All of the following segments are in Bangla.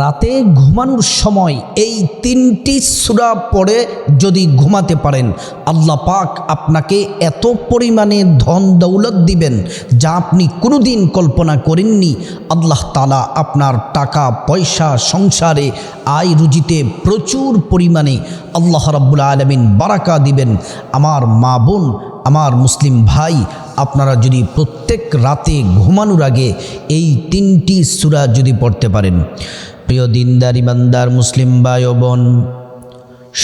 রাতে ঘুমানোর সময় এই তিনটি সুরা পড়ে যদি ঘুমাতে পারেন, আল্লাহ পাক আপনাকে এত পরিমাণে ধন দৌলত দিবেন যা আপনি কোনোদিন কল্পনা করেননি। আল্লাহ তালা আপনার টাকা, পয়সা, সংসারে আয় রুজিতে প্রচুর পরিমাণে আল্লাহ রাব্বুল আলমিন বারাকা দিবেন। আমার মা বোন, আমার মুসলিম ভাই, আপনারা যদি প্রত্যেক রাতে ঘুমানোর আগে এই তিনটি সুরা যদি পড়তে পারেন প্রিয় দিনদার, ইমানদার, মুসলিম ভাই ও বোন,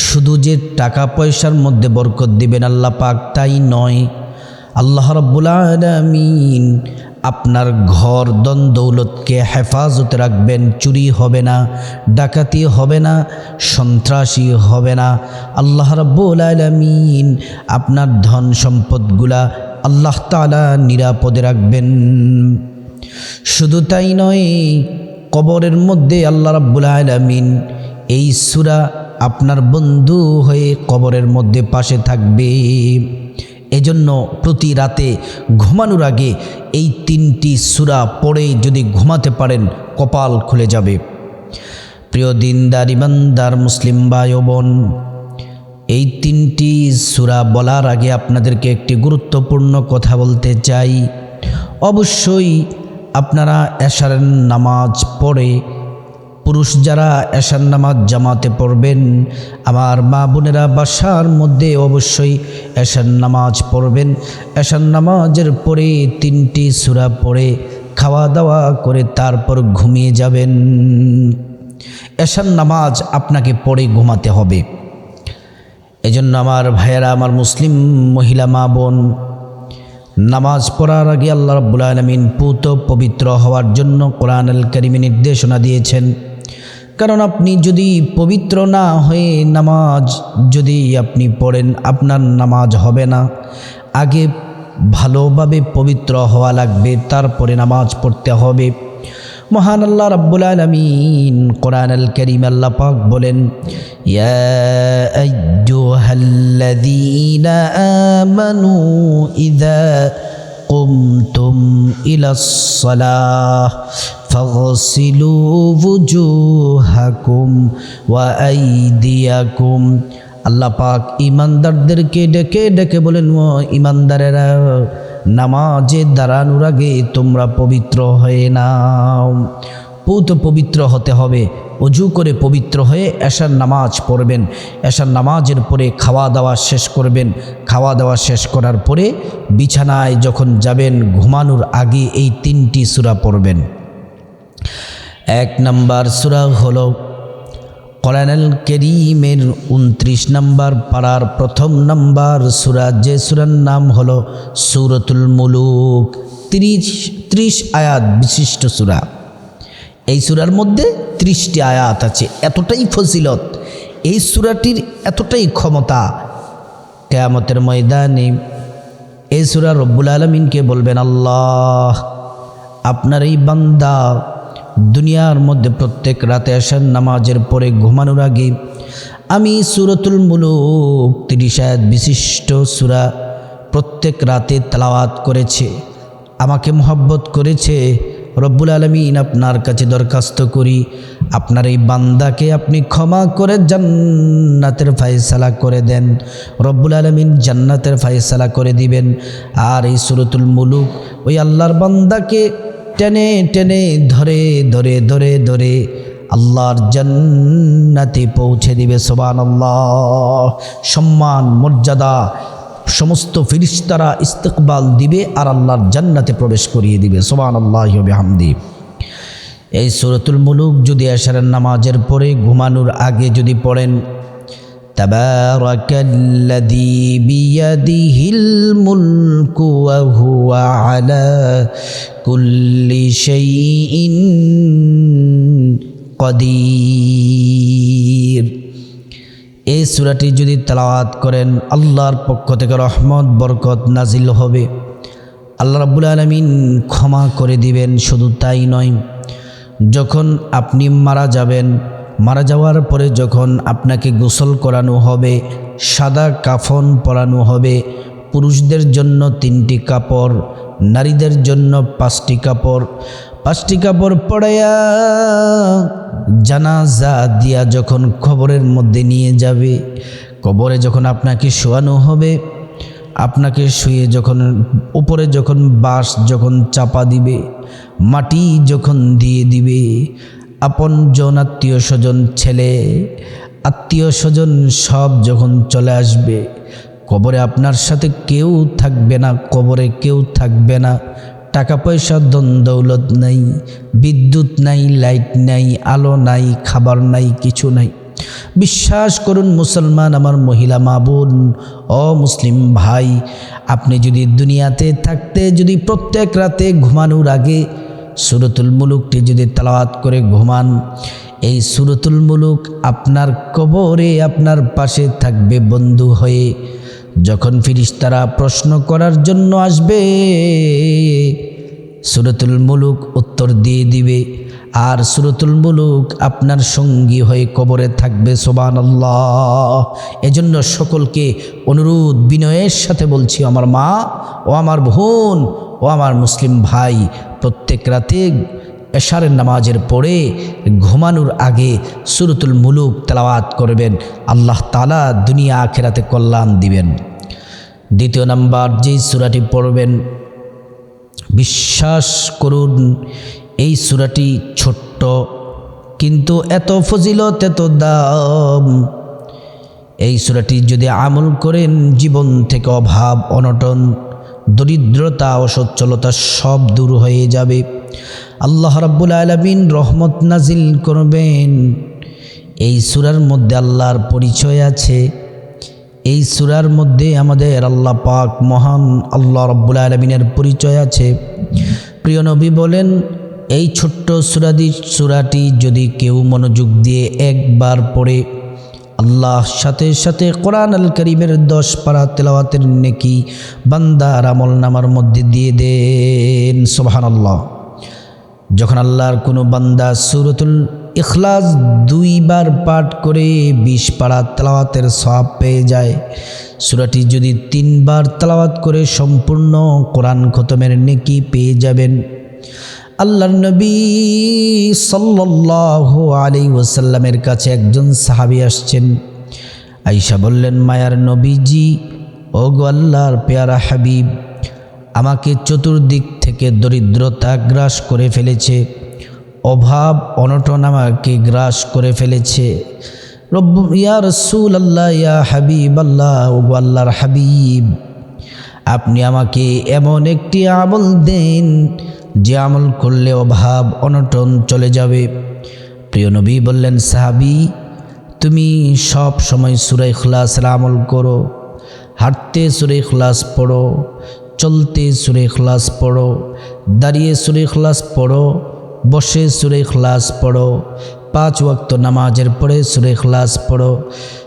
শুধু যে টাকা পয়সার মধ্যে বরকত দিবেন আল্লাহ পাক, তাই নয়। আল্লাহ রব্বুল আলামিন আপনার ঘর দন দৌলতকে হেফাজতে রাখবেন, চুরি হবে না, ডাকাতি হবে না, সন্ত্রাসী হবে না। আল্লাহ রব্বুল আলামিন আপনার ধন সম্পদগুলা আল্লাহ তাআলা নিরাপদে রাখবেন। শুধু তাই নয় কবরের মধ্যে আল্লাহ রাব্বুল আলামিন এই সুরা আপনার বন্ধু হয়ে কবরের মধ্যে পাশে থাকবে। এজন্য প্রতি রাতে ঘুমানোর আগে এই তিনটি সুরা পড়ে যদি ঘুমাতে পারেন, কপাল খুলে যাবে। প্রিয় দিনদার, ইমানদার, মুসলিম ভাই ও বোন এই তিনটি সুরা বলার আগে আপনাদেরকে একটি গুরুত্বপূর্ণ কথা বলতে চাই। অবশ্যই আপনারা এশারের নামাজ পড়ে, পুরুষ যারা এশার নামাজ জামাতে পড়বেন, আমার মা বোনেরা বাসার মধ্যে অবশ্যই এশার নামাজ পড়বেন। এশার নামাজের পরে তিনটি সুরা পড়ে খাওয়া দাওয়া করে তারপর ঘুমিয়ে যাবেন। এশার নামাজ আপনাকে পড়ে ঘুমাতে হবে। এজন্য আমার ভাইয়েরা, আমার মুসলিম মহিলা মা বোন নামাজ পড়ার আগে আল্লাহ রাব্বুল আলমিন পুত পবিত্র হওয়ার জন্য কোরআন আল করিমে নির্দেশনা দিয়েছেন। কারণ আপনি যদি পবিত্র না হয়ে নামাজ যদি আপনি পড়েন, আপনার নামাজ হবে না। আগে ভালোভাবে পবিত্র হওয়া লাগবে, তারপরে নামাজ পড়তে হবে। মহান আল্লাহ রাব্বুল আলামিন কোরআন আল করিম আল্লাহ পাক বলেন, ইয়া আইয়ুহাল্লাযীনা আমানু ইযা قمتم إلى الصلاة فاغسلوا وجوهكم وأيديكم আল্লাহ পাক ইমানদারদেরকে ডেকে ডেকে বলেন ও ইমানদারেরা নামাজে দাঁড়ানোর আগে তোমরা পবিত্র হয়ে নাও পৌত পবিত্র হতে হবে। অজু করে পবিত্র হয়ে এশার নামাজ পড়বেন। এশার নামাজের পরে খাওয়া দাওয়া শেষ করবেন। খাওয়া দাওয়া শেষ করার পরে বিছানায় যখন যাবেন, ঘুমানোর আগে এই তিনটি সুরা পড়বেন। এক নাম্বার সুরা হলো কোরআনুল করিমের উনত্রিশ নম্বর পাড়ার প্রথম নম্বর সুরা। যে সুরার নাম হলো সুরতুল মুলুক। ত্রিশ ত্রিশ আয়াত বিশিষ্ট সুরা। এই সুরার মধ্যে ত্রিশটি আয়াত আছে। এতটাই ফজিলত, এই সুরাটির এতটাই ক্ষমতা। কেয়ামতের ময়দানে এই সুরা রব্বুল আলমিনকে বলবেন, আল্লাহ, আপনার এই বান্দা দুনিয়ার মধ্যে প্রত্যেক রাতে আসার নামাজের পরে ঘুমানোর আগে আমি সুরতুল মুলুক তিরিশ আয়াত বিশিষ্ট সুরা প্রত্যেক রাতে তালাওয়াত করেছে। আমাকে মোহব্বত করেছে। রব্বুল আলমিন আপনার কাছে দরখাস্ত করি। আপনার এই বান্দাকে আপনি ক্ষমা করে জান্নাতের ফায়সালা করে দেন। রব্বুল আলমিন জান্নাতের ফায়সালা করে দিবেন। আর এই সুরতুল মুলুক ওই আল্লাহর বান্দাকে টেনে টেনে, ধরে ধরে ধরে ধরে আল্লাহর জান্নাতে পৌঁছে দিবে। সোবান আল্লাহ সম্মান, মর্যাদা সমস্ত ফিরিস্তারা ইস্তেকবাল দিবে আর আল্লাহর জান্নাতে প্রবেশ করিয়ে দিবে সোবান আল্লাহ হামদি এই সুরতুল মুলুক যদি এশারের নামাজের পরে ঘুমানোর আগে যদি পড়েন تبارك الذي بيده الملك وهو على كل شيء قدير এই সুরাটি যদি তালাওয়াত করেন, আল্লাহর পক্ষ থেকে রহমত, বরকত নাজিল হবে। আল্লাহ রাব্বুল আলমিন ক্ষমা করে দিবেন, শুধু তাই নয়, যখন আপনি মারা যাবেন, মারা যাওয়ার পরে যখন আপনাকে গোসল করানো হবে, সাদা কাফন পরানো হবে, পুরুষদের জন্য তিনটি কাপড়, নারীদের জন্য পাঁচটি কাপড় পাঁচটি কাপড় পড়াইয়া জানাজা দিয়া যখন খবরের মধ্যে নিয়ে যাবে, কবরে যখন আপনাকে শোয়ানো হবে, আপনাকে শুয়ে যখন, উপরে যখন বাঁশ যখন চাপা দিবে, মাটি যখন দিয়ে দিবে, আপন জন, আত্মীয় স্বজন, ছেলে, আত্মীয় স্বজন সব যখন চলে আসবে, কবরে আপনার সাথে কেউ থাকবে না, কবরে কেউ থাকবে না। টাকা পয়সা ধন দৌলত নাই, বিদ্যুৎ নাই, লাইট নাই, আলো নাই, খাবার নাই, কিছু নাই। বিশ্বাস করুন মুসলমান, আমার মহিলা মা বোন, ও মুসলিম ভাই, আপনি যদি দুনিয়াতে থাকতে, যদি প্রত্যেক রাতে ঘুমানোর আগে সুরতুল মুলুকটি যদি তালাওয়াত করে ঘুমান, এই সুরতুল মুলুক আপনার কবরে, আপনার পাশে থাকবে বন্ধু হয়ে। যখন ফিরিস্তারা প্রশ্ন করার জন্য আসবে, সুরতুল মুলুক উত্তর দিয়ে দিবে, আর সুরতুল মুলুক আপনার সঙ্গী হয়ে কবরে থাকবে সোবান আল্লাহ এজন্য সকলকে অনুরোধ, বিনয়ের সাথে বলছি, আমার মা ও আমার বোন ও আমার মুসলিম ভাই, প্রত্যেক রাতে এশারের নামাজের পরে ঘুমানোর আগে সুরতুল মুলুক তেলাওয়াত করবেন। আল্লাহ তালা দুনিয়া আখেরাতে কল্যাণ দিবেন। দ্বিতীয় নাম্বার, যেই সুরাটি পড়বেন, বিশ্বাস করুন, এই সুরাটি ছোট্ট, কিন্তু এত ফজিলত, এত দাম। এই সুরাটি যদি আমল করেন, জীবন থেকে অভাব, অনটন, দরিদ্রতা, অসচ্ছলতা সব দূর হয়ে যাবে। আল্লাহ রাব্বুল আলমিন রহমত নাজিল করবেন। এই সুরার মধ্যে আল্লাহর পরিচয় আছে। এই সুরার মধ্যে আমাদের আল্লাহ পাক মহান আল্লাহ রব্বুল আলমিনের পরিচয় আছে। প্রিয় নবী বলেন, এই ছোট্ট সুরাদি সুরাটি যদি কেউ মনোযোগ দিয়ে একবার পড়ে, আল্লাহ সাথে সাথে কোরআন আল করিমের দশ পারা তেলাওয়াতের নেকি বান্দার আমল নামার মধ্যে দিয়ে দেন। সোহান আল্লাহ যখন আল্লাহর কোনো বান্দা সুরতুল ইখলাস দুইবার পাঠ করে বিশ পাড়া তালাওয়াতের সব পেয়ে যায়, সুরাটি যদি তিনবার তালাওয়াত করে সম্পূর্ণ কোরআন খতমের নেকি পেয়ে যাবেন। আল্লাহর নবী সাল্লাহ আলী ওসাল্লামের কাছে একজন সাহাবি আসছেন। আইসা বললেন, মায়ার নবীজি ও গো আল্লাহর পেয়ারা হাবিব আমাকে চতুর্দিক থেকে দরিদ্রতা গ্রাস করে ফেলেছে, অভাব অনটন আমাকে গ্রাস করে ফেলেছে। রব্বু, ইয়া রসুল আল্লাহ ইয়া হাবিব আল্লাহ আল্লাহর হাবিব, আপনি আমাকে এমন একটি আমল দেন যে আমল করলে অভাব অনটন চলে যাবে। প্রিয় নবী বললেন, সাহাবি, তুমি সব সময় সুরাই খুলাসের আমল করো, হাঁটতে সুরে খুলাস পড়ো চলতে সুরে খলাস পড়ো, দাঁড়িয়ে সুরে খলাস পড়ো, বসে সুরে খলাস পড়ো, পাঁচ ওয়াক্ত নামাজের পরে সুরে খলাস পড়ো।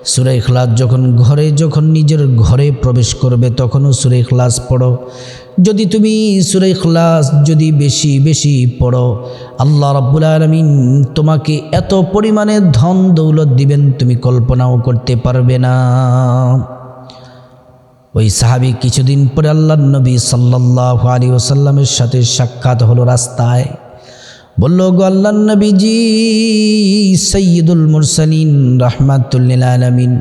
সুরে খলাস যখন ঘরে যখন নিজের ঘরে প্রবেশ করবে তখনও সুরে খলাস পড়ো। যদি তুমি সুরে খলাস যদি বেশি বেশি পড়ো, আল্লাহ রাব্বুল আলমিন তোমাকে এত পরিমাণে ধন দৌলত দিবেন তুমি কল্পনাও করতে পারবে না। ওই সাহাবি কিছুদিন পরে আল্লাহ নবী সাল্লাহ আলী ওসাল্লামের সাথে সাক্ষাৎ হলো রাস্তায়। বলল, গো আল্লাহ নবীজি সৈয়দুল মুরসালিন রহমাতুল্লিল আলমিন।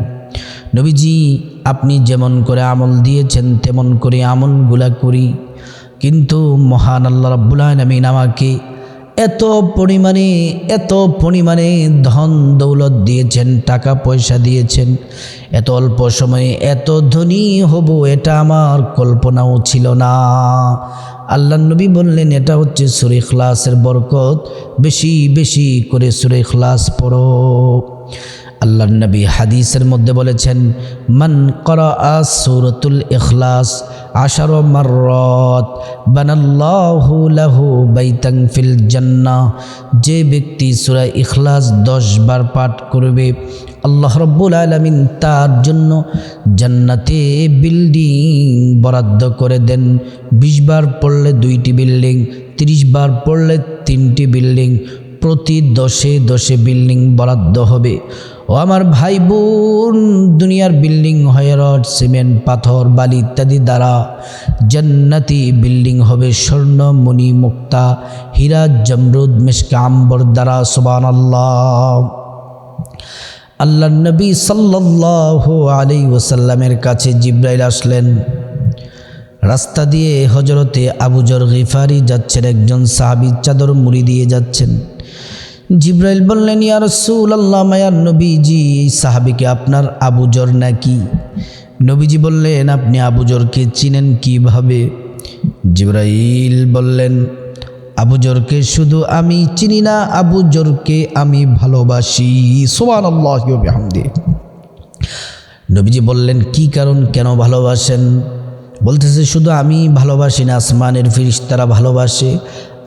নবীজি, আপনি যেমন করে আমল দিয়েছেন, তেমন করে আমলগুলা করি। কিন্তু মহান আল্লাহ রব্বুল আলমিন আমাকে এত পরিমাণে এত পরিমাণে ধন দৌলত দিয়েছেন, টাকা পয়সা দিয়েছেন। এত অল্প সময়ে এত ধনী হব, এটা আমার কল্পনাও ছিল না। আল্লাহ নবী বললেন, এটা হচ্ছে সুরে খ্লাসের বরকত। বেশি বেশি করে সুরে খ্লাস পড়ো। আল্লাহ নবী হাদিসের মধ্যে বলেছেন, মান করা সুরতুল ইখলাস আশার মাররত বানাল্লাহু লাহু বাইতাং ফিল জান্নাহ। যে ব্যক্তি সূরা ইখলাস দশ বার পাঠ করবে, আল্লাহ রব্বুল আলমিন তার জন্য জান্নাতে বিল্ডিং বরাদ্দ করে দেন। বিশ বার পড়লে দুইটি বিল্ডিং, তিরিশ বার পড়লে তিনটি বিল্ডিং, প্রতি দশে দশে বিল্ডিং বরাদ্দ হবে। ও আমার ভাই বোন দুনিয়ার বিল্ডিং হয়ে রড সিমেন্ট, পাথর, বালি ইত্যাদি দ্বারা জান্নাতি বিল্ডিং হবে স্বর্ণ মণি মুক্তা হীরা জমরুদ, মেশকে, আম্বর দ্বারা সুবান আল্লাহ আল্লাহ নবী সাল্লাহ আলী ওসাল্লামের কাছে জিব্রাইল আসলেন। রাস্তা দিয়ে হজরতে আবুজর গিফারি যাচ্ছেন, একজন সাহাবি চাদর মুড়ি দিয়ে যাচ্ছেন। জিব্রাইল বললেন, ইয়া রসুল আল্লাহ মায়ার নবীজি এই সাহাবিকে আপনার আবুজর নাকি? নবীজি বললেন, আপনি আবুজরকে চিনেন কীভাবে? জিব্রাইল বললেন, আবুজরকে শুধু আমি চিনি না, আবুজরকে আমি ভালোবাসি। সোমান আল্লাহ নবীজি বললেন, কি কারণ কেন ভালোবাসেন? বলতেছে, শুধু আমি ভালোবাসি না, আসমানের ফিরিস্তারা ভালোবাসে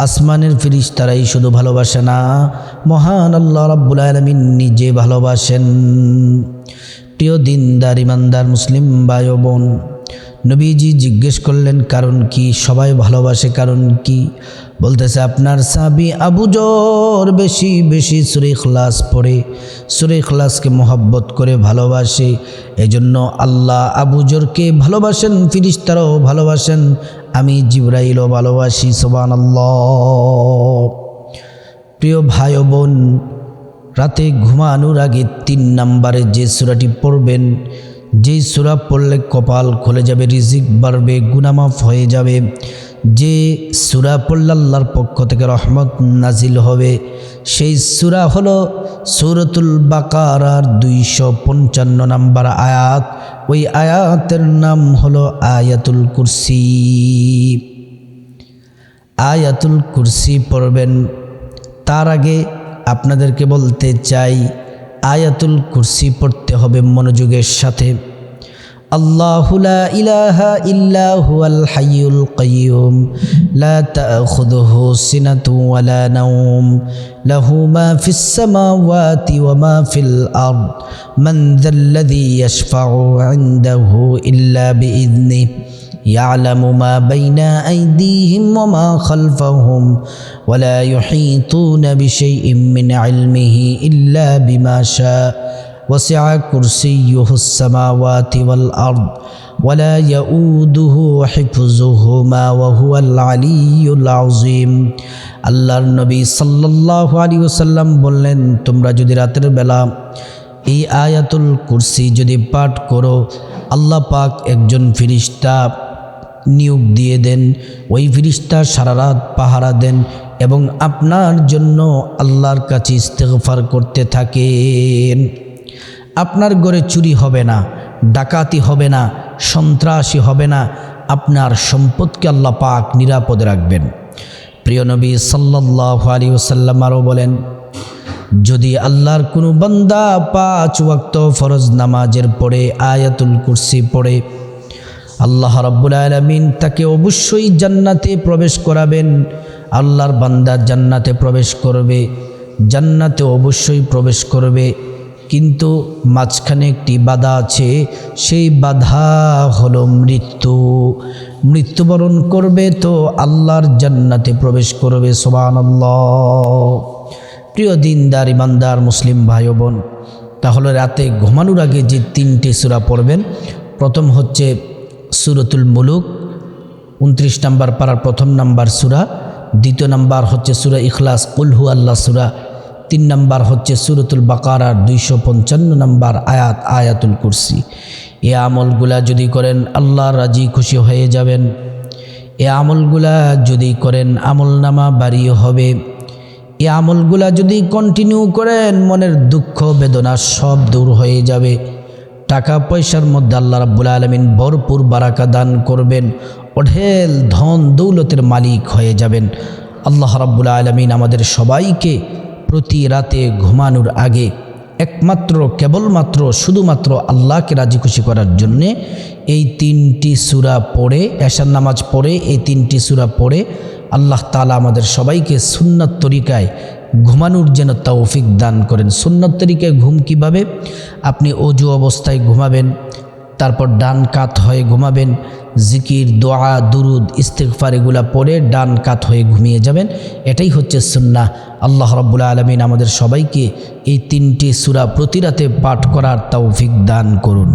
আসমানের ফিরিস তারাই শুধু ভালোবাসে না, মহান আল্লাহ রাব্বুল আলমিন নিজে ভালোবাসেন। প্রিয় দিনদার, ইমানদার, মুসলিম বায়ু বোন নবীজি জিজ্ঞেস করলেন, কারণ কি সবাই ভালোবাসে? কারণ কি? বলতেছে, আপনার সাবি আবুজর বেশি বেশি সুরে খলাস পড়ে। সুরে খলাসকে মোহব্বত করে ভালোবাসে। এজন্য আল্লাহ আবুজরকে ভালোবাসেন, ফিরিস্তারাও ভালোবাসেন। আমি জিব্রাইলও ভালোবাসি সোবান প্রিয় ভাই বোন, রাতে ঘুমানোর আগে তিন নাম্বারে যে সুরাটি পড়বেন যেই সুরা পড়লে কপাল খুলে যাবে, রিজিক বাড়বে, গুনামাফ হয়ে যাবে। যে সুরা পড়লে আল্লাহর পক্ষ থেকে রহমত নাজিল হবে, সেই সুরা হল সুরতুল বাকারার দুইশো পঞ্চান্ন নাম্বার আয়াত। ওই আয়াতের নাম হলো আয়াতুল কুরসি। আয়াতুল কুরসি পড়বেন। তার আগে আপনাদেরকে বলতে চাই আয়াতুল কুরসি পড়তে হবে মনোযোগের সাথে। আল্লাহ লা ইলাহা ইল্লা হুয়াল হাইয়ুল কাইয়ুম। লা তাখুযুহু সিনাতু ওয়ালা নাওম। লাহু মা ফিস সামাওয়াতি ফিল আরদ। মান যাল্লাযী ইয়াশফা'ু 'ইনদাহু ইল্লা يعلم ما بين أيديهم وما خلفهم ولا يحيطون بشيء من علمه إلا بما شاء وسع كرسيه السماوات والأرض ولا يؤوده حفظهما وهو العلي العظيم আল্লাহর নবী সাল্লাল্লাহু আলাইহি ওয়াসাল্লাম বললেন তোমরা যদি রাতের বেলা এই আয়াতুল কুরসি যদি পাঠ করো আল্লাহ পাক একজন ফিরিস্তা নিয়োগ দিয়ে দেন, ওই ফিরিস্তা সারা রাত পাহারা দেন এবং আপনার জন্য আল্লাহর কাছে ইস্তেগফার করতে থাকেন। আপনার ঘরে চুরি হবে না, ডাকাতি হবে না, সন্ত্রাসী হবে না, আপনার সম্পদকে আল্লাহ পাক নিরাপদে রাখবেন। প্রিয় নবী সাল্লাহ আলী ওসাল্লাম আরও বলেন, যদি আল্লাহর কোনো বান্দা পাঁচ ওয়াক্ত ফরজ নামাজের পড়ে আয়াতুল কুরসি পড়ে আল্লাহ রাব্বুল আলমিন তাকে অবশ্যই জান্নাতে প্রবেশ করাবেন। আল্লাহর বান্দা জান্নাতে প্রবেশ করবে, জান্নাতে অবশ্যই প্রবেশ করবে। কিন্তু মাঝখানে একটি বাধা আছে, সেই বাধা হলো মৃত্যু। মৃত্যুবরণ করবে তো আল্লাহর জান্নাতে প্রবেশ করবে সোবান প্রিয় দিনদার, ইমানদার, মুসলিম ভাই বোন, তাহলে রাতে ঘুমানোর আগে যে তিনটি সুরা পড়বেন, প্রথম হচ্ছে সুরতুল মুলুক, উনত্রিশ নাম্বার পাড়ার প্রথম নাম্বার সুরা, দ্বিতীয় নাম্বার হচ্ছে সুরা ইখলাস উলহু আল্লাহ সুরা, তিন নাম্বার হচ্ছে সুরতুল বাকারার দুইশো পঞ্চান্ন নাম্বার আয়াত, আয়াতুল কুরসি। এ আমলগুলা যদি করেন, আল্লাহ রাজি খুশি হয়ে যাবেন। এ আমলগুলা যদি করেন আমল নামা বাড়িয়ে হবে। এ আমলগুলা যদি কন্টিনিউ করেন, মনের দুঃখ বেদনা সব দূর হয়ে যাবে। টাকা পয়সার মধ্যে আল্লাহ রাব্বুল আলমিন ভরপুর বারাকা দান করবেন, অঢেল ধন দৌলতের মালিক হয়ে যাবেন। আল্লাহ রাব্বুল আলমিন আমাদের সবাইকে প্রতি রাতে ঘুমানোর আগে একমাত্র, কেবলমাত্র, শুধুমাত্র আল্লাহকে রাজি খুশি করার জন্যে এই তিনটি সুরা পড়ে, এশার নামাজ পড়ে, এই তিনটি সুরা পড়ে আল্লাহ তালা আমাদের সবাইকে সুন্নত তরিকায় ঘুমানোর যেন তৌফিক দান করেন। সুন্নত তরিকায় ঘুম কীভাবে? আপনি অজু অবস্থায় ঘুমাবেন, তারপর ডান কাত হয়ে ঘুমাবেন, জিকির, দোয়া, দুরুদ ইস্তেকফার এগুলা পরে ডান কাত হয়ে ঘুমিয়ে যাবেন। এটাই হচ্ছে সুন্না আল্লাহ রব্বুল আলমিন আমাদের সবাইকে এই তিনটি সুরা প্রতিরাতে পাঠ করার তৌফিক দান করুন।